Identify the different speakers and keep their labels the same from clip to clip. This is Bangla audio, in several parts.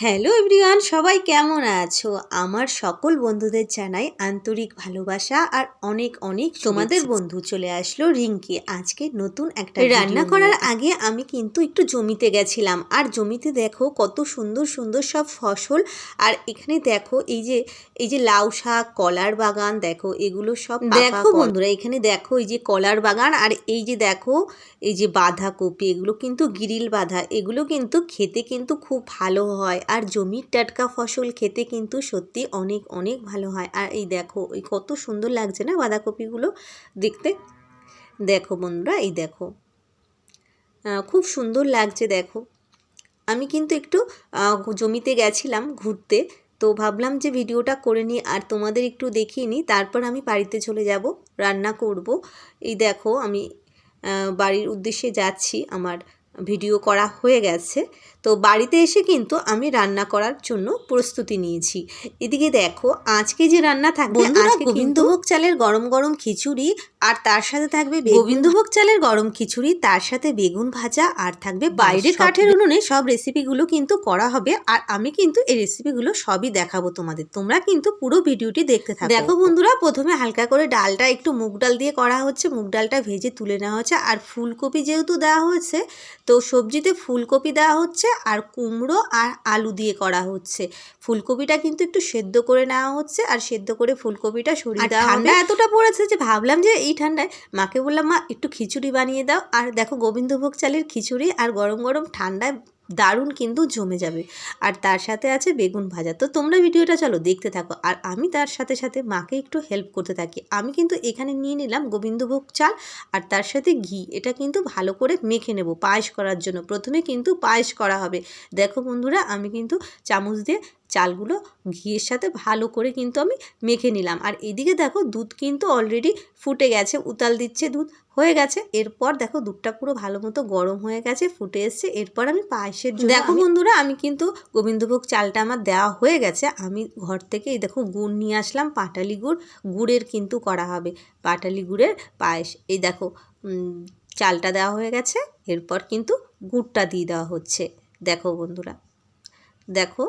Speaker 1: হ্যালো এভরিওয়ান সবাই কেমন আছো? আমার সকল বন্ধুদের জানাই আন্তরিক ভালোবাসা আর অনেক অনেক তোমাদের বন্ধু চলে আসলো রিঙ্কি। আজকে নতুন একটা রান্না করার আগে আমি কিন্তু একটু জমিতে গেছিলাম। আর জমিতে দেখো কত সুন্দর সুন্দর সব ফসল। আর এখানে দেখো এই যে এই যে লাউ শাক কলার বাগান দেখো এগুলো সব দেখো বন্ধুরা এখানে দেখো এই যে কলার বাগান আর এই যে দেখো এই যে বাঁধাকপি এগুলো কিন্তু গিরিল বাঁধা। এগুলো কিন্তু খেতে কিন্তু খুব ভালো হয়। আর জমির টাটকা ফসল খেতে কিন্তু সত্যি অনেক অনেক ভালো হয়। আর এই দেখো, এই কত সুন্দর লাগছে না বাঁধাকপিগুলো দেখতে? দেখো বন্ধুরা, এই দেখো। খুব সুন্দর লাগছে দেখো। আমি কিন্তু একটু জমিতে গেছিলাম ঘুরতে, তো ভাবলাম যে ভিডিওটা করে নিই আর তোমাদের একটু দেখিয়ে নিই। তারপর আমি বাড়িতে চলে যাব, রান্না করব। এই দেখো, আমি বাড়ির উদ্দেশ্যে যাচ্ছি আমার ভিডিও করা হয়ে গেছে। তো বাড়িতে এসে কিন্তু আমি রান্না করার জন্য প্রস্তুতি নিয়েছি। এদিকে দেখো আজকে যে রান্না থাকবে আজকে গোবিন্দভোগ চালের গরম গরম খিচুড়ি আর তার সাথে থাকবে গোবিন্দভোগ চালের গরম খিচুড়ি তার সাথে বেগুন ভাজা আর থাকবে বাইরের কাঠের উনুনে সব রেসিপিগুলো কিন্তু করা হবে। আর আমি কিন্তু এই রেসিপিগুলো সবই দেখাবো তোমাদের। তোমরা কিন্তু পুরো ভিডিওটি দেখতে থাকো। দেখো বন্ধুরা প্রথমে হালকা করে ডালটা একটু মুগ ডাল দিয়ে করা হচ্ছে। মুগ ডালটা ভেজে তুলে নেওয়া হচ্ছে। আর ফুলকপি যেহেতু দেওয়া হয়েছে তো সবজিতে ফুলকপি দেওয়া হচ্ছে আর কুমড়ো আর আলু দিয়ে করা হচ্ছে। ফুলকপিটা কিন্তু একটু সেদ্ধ করে নেওয়া হচ্ছে আর সেদ্ধ করে ফুলকপিটা সরিয়ে দেওয়া
Speaker 2: ঠান্ডা
Speaker 1: এতটা পড়েছে যে ভাবলাম যে এই ঠান্ডায় মাকে বললাম মা একটু খিচুড়ি বানিয়ে দাও। আর দেখো গোবিন্দভোগ চালের খিচুড়ি আর গরম গরম ঠান্ডায় দারুণ কিন্তু জমে যাবে। আর তার সাথে আছে বেগুন ভাজা। তো তোমরা ভিডিওটা চলো, দেখতে থাকো। আর আমি তার সাথে সাথে মাকে একটু হেল্প করতে থাকি। আমি কিন্তু এখানে নিয়ে নিলাম গোবিন্দভোগ চাল আর তার সাথে ঘি। এটা কিন্তু ভালো করে মেখে নেব পায়েস করার জন্য। প্রথমে কিন্তু পায়েস করা হবে। দেখো বন্ধুরা, আমি কিন্তু চামচ দিয়ে চালগুলো ঘিয়ের সাথে ভালো করে কিন্তু আমি মেখে নিলাম। আর এদিকে দেখো দুধ কিন্তু অলরেডি ফুটে গেছে উতাল দিচ্ছে দুধ হয়ে গেছে। এরপর দেখো দুধটা পুরো ভালো মতো গরম হয়ে গেছে ফুটে এসছে। এরপর আমি পায়েসের দেখো বন্ধুরা আমি কিন্তু গোবিন্দভোগ চালটা আমার দেওয়া হয়ে গেছে। আমি ঘর থেকে এই দেখো গুড় নিয়ে আসলাম পাটালি গুড়। গুড়ের কিন্তু করা হবে পাটালি গুড়ের পায়েস। এই দেখো চালটা দেওয়া হয়ে গেছে। এরপর কিন্তু গুড়টা দিয়ে দেওয়া হচ্ছে। দেখো বন্ধুরা দেখো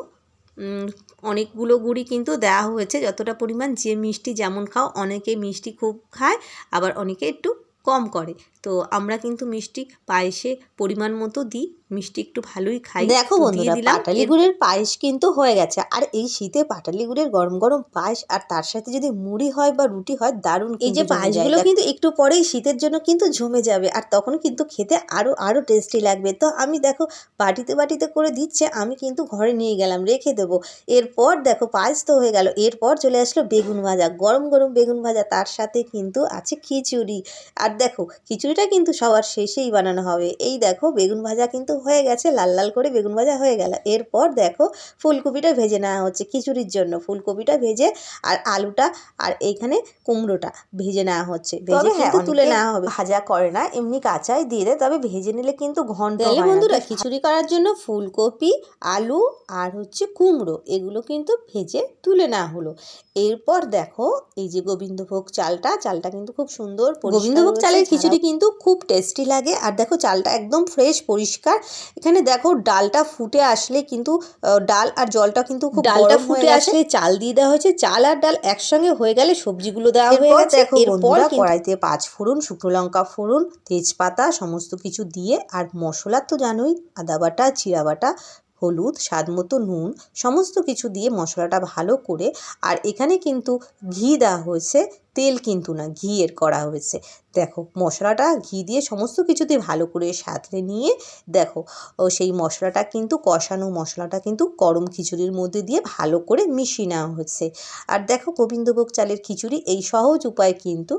Speaker 1: অনেকগুলো গুড়ি কিন্তু দেওয়া হয়েছে। যতটা পরিমাণ যে মিষ্টি যেমন খাও, অনেকে মিষ্টি খুব খায়, আবার অনেকে একটু কম করে। তো আমরা কিন্তু মিষ্টি পায়েসে পরিমাণ মতো দিই। মিষ্টি একটু ভালোই খাই
Speaker 2: দেখো বন্ধুরা। পাটালি গুড়ের পায়েস কিন্তু হয়ে গেছে। আর এই শীতে পাটালি গুড়ের গরম গরম পায়েস আর তার সাথে যদি মুড়ি হয় বা রুটি হয় দারুণ
Speaker 1: এই যে
Speaker 2: পায়েসগুলো কিন্তু একটু পরেই শীতের জন্য কিন্তু জমে যাবে আর তখন কিন্তু খেতে আরও আরও টেস্টি লাগবে। তো আমি দেখো বাটিতে বাটিতে করে দিচ্ছে আমি কিন্তু ঘরে নিয়ে গেলাম রেখে দেবো। এরপর দেখো পায়েস তো হয়ে গেল। এরপর চলে আসলো বেগুন ভাজা। গরম গরম বেগুন ভাজা তার সাথে কিন্তু আছে খিচুড়ি। আর দেখো খিচুড়িটা কিন্তু সবার শেষেই বানানো হবে। এই দেখো বেগুন ভাজা কিন্তু হয়ে গেছে লাল লাল করে বেগুন ভাজা হয়ে গেল। এরপর দেখো ফুলকপিটা ভেজে নেওয়া হচ্ছে খিচুড়ির জন্য। ফুলকপিটা ভেজে আর আলুটা আর এইখানে কুমড়োটা ভেজে নেওয়া হচ্ছে। ভেজে
Speaker 1: তবে হ্যাঁ,
Speaker 2: কিন্তু তুলে নেওয়া হবে। ভাজা করে না এমনি কাঁচাই দিয়ে দেয় তবে ভেজে নিলে কিন্তু ঘন্ট
Speaker 1: বন্ধুরা
Speaker 2: খিচুড়ি করার জন্য ফুলকপি আলু আর হচ্ছে কুমড়ো এগুলো কিন্তু ভেজে তুলে নেওয়া হলো। এরপর দেখো এই যে গোবিন্দভোগ চালটা চালটা কিন্তু খুব সুন্দর
Speaker 1: গোবিন্দভোগ চালের খিচুড়ি
Speaker 2: কিন্তু খুব টেস্টি লাগে। আর দেখো চালটা একদম ফ্রেশ পরিষ্কার এখানে দেখো ডালটা ফুটে আসলে কিন্তু ডাল আর জলটা কিন্তু খুব
Speaker 1: ডালটা ফুটে আসলে
Speaker 2: চাল দিয়ে দেওয়া হয়েছে। চাল আর ডাল একসঙ্গে হয়ে গেলে সবজিগুলো দেওয়া হয়ে গেছে। এরপর কড়াইতে পাঁচ ফোড়ন শুকনো লঙ্কা ফোড়ন তেজপাতা সমস্ত কিছু দিয়ে আর মশলা তো জানোই আদা বাটা জিরা বাটা হলুদ স্বাদ মতো নুন সমস্ত কিছু দিয়ে মশলাটা ভালো করে আর এখানে কিন্তু ঘি দেওয়া হয়েছে তেল কিন্তু না ঘিয়ের করা হয়েছে। দেখো মশলাটা ঘি দিয়ে সমস্ত কিছু দিয়ে ভালো করে সাঁতলে নিয়ে দেখো ও সেই মশলাটা কিন্তু কষানো মশলাটা কিন্তু গরম খিচুড়ির মধ্যে দিয়ে ভালো করে মিশিয়ে নেওয়া হচ্ছে। আর দেখো গোবিন্দভোগ চালের খিচুড়ি এই সহজ উপায় কিন্তু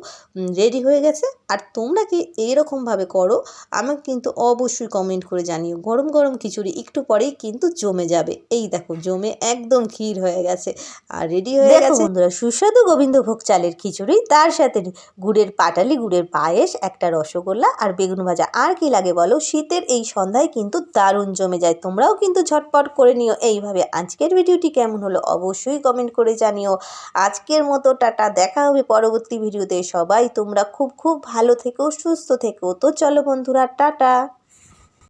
Speaker 2: রেডি হয়ে গেছে। আর তোমরা কি এইরকমভাবে করো আমাকে কিন্তু অবশ্যই কমেন্ট করে জানিও। গরম গরম খিচুড়ি একটু পরেই কিন্তু জমে যাবে। এই দেখো জমে একদম ক্ষীর হয়ে গেছে। আর রেডি হয়ে গেছে বন্ধুরা সুস্বাদু গোবিন্দভোগ চালের খিচুড়ি। তার সাথে গুড়ের পাটালি, গুড়ের পায়েস, একটা রসগোল্লা আর বেগুন ভাজা। আর কি লাগে বলো? শীতের এই সন্ধ্যায় কিন্তু দারুণ জমে যায়। তোমরাও কিন্তু ঝটপট করে নিও। এইভাবে আজকের ভিডিওটি কেমন হলো অবশ্যই কমেন্ট করে জানিও। আজকের মতো টাটা। দেখা হবে পরবর্তী ভিডিওতে। সবাই তোমরা খুব খুব ভালো থেকো, সুস্থ থেকো। তো চলো বন্ধুরা, টাটা।